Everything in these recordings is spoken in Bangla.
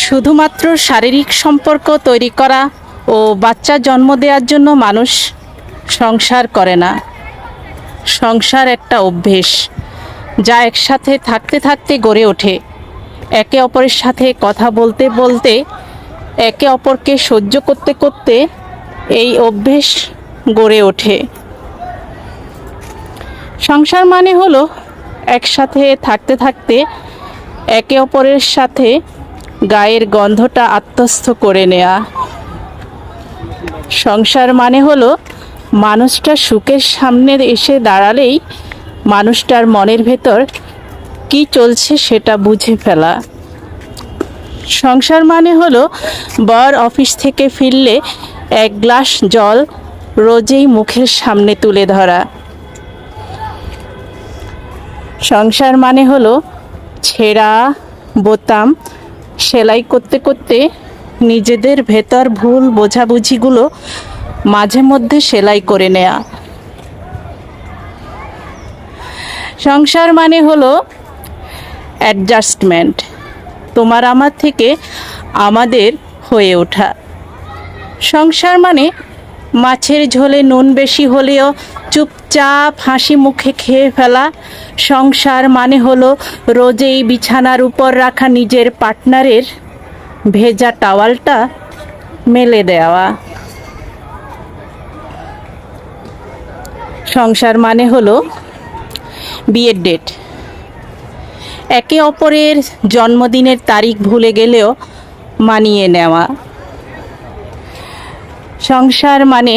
শুধুমাত্র শারীরিক সম্পর্ক তৈরি করা ও বাচ্চা জন্ম দেওয়ার জন্য মানুষ সংসার করে না। সংসার একটা অভ্যেস যা একসাথে থাকতে থাকতে গড়ে ওঠে। একে অপরের সাথে কথা বলতে বলতে, একে অপরকে সহ্য করতে করতে এই অভ্যেস গড়ে ওঠে। সংসার মানে হলো একসাথে থাকতে থাকতে একে অপরের সাথে গায়ের গন্ধটা আত্মস্থ করে নেয়া। সংসার মানে হলো, মানুষটা সুখের সামনে এসে দাঁড়ালেই মানুষটার মনের ভেতর কি চলছে সেটা বুঝে ফেলা। সংসার মানে হলো, বর অফিস থেকে ফিরলে এক গ্লাস জল রোজেই মুখের সামনে তুলে ধরা। সংসার মানে হলো, ছেঁড়া বোতাম সেলাই করতে করতে নিজেদের ভেতর ভুল বোঝাবুঝিগুলো মাঝে মধ্যে সেলাই করে নেয়া। সংসার মানে হলো অ্যাডজাস্টমেন্ট তোমার আমার থেকে আমাদের হয়ে ওঠা। সংসার মানে মাছের ঝোলে নুন বেশি হলেও চুপচাপ হাসি মুখে খেয়ে ফেলা। সংসার মানে হলো রোজেই বিছানার উপর রাখা নিজের পার্টনারের ভেজা টাওয়ালটা মেলে দেওয়া। সংসার মানে হলো বিয়ের ডেট। একে অপরের জন্মদিনের তারিখ ভুলে গেলেও মানিয়ে নেওয়া। সংসার মানে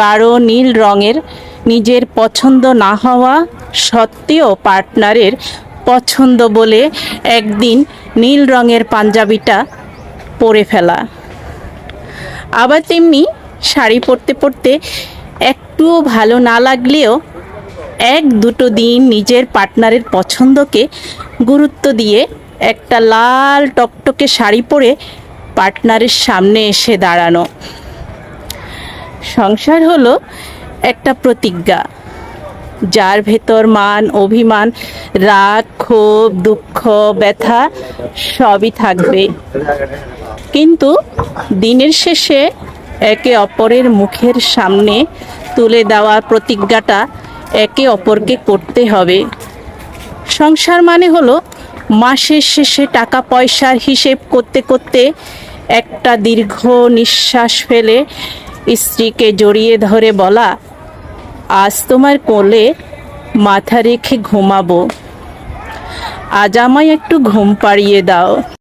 গাঢ় নীল রঙের নিজের পছন্দ না হওয়া সত্ত্বেও পার্টনারের পছন্দ বলে একদিন নীল রঙের পাঞ্জাবিটা পরে ফেলা। আবার তেমনি শাড়ি পরতে পরতে একটুও ভালো না লাগলেও এক দুটো দিন নিজের পার্টনারের পছন্দকে গুরুত্ব দিয়ে একটা লাল টকটকে শাড়ি পরে পার্টনারের সামনে এসে দাঁড়ানো। সংসার হলো একটা প্রতিজ্ঞা, যার ভেতর মান, অভিমান, রাগ, ক্ষোভ, দুঃখ, ব্যথা সবই থাকবে। কিন্তু দিনের শেষে একে অপরের মুখের সামনে তুলে দেওয়া প্রতিজ্ঞাটা একে অপরকে করতে হবে। সংসার মানে হলো মাসের শেষে টাকা পয়সার হিসেব করতে করতে একটা দীর্ঘ নিঃশ্বাস ফেলে স্ত্রীকে জড়িয়ে ধরে বলা আজ তোমার কোলে মাথা রেখে ঘুমাবো। আজ আমায় একটু ঘুম পাড়িয়ে দাও।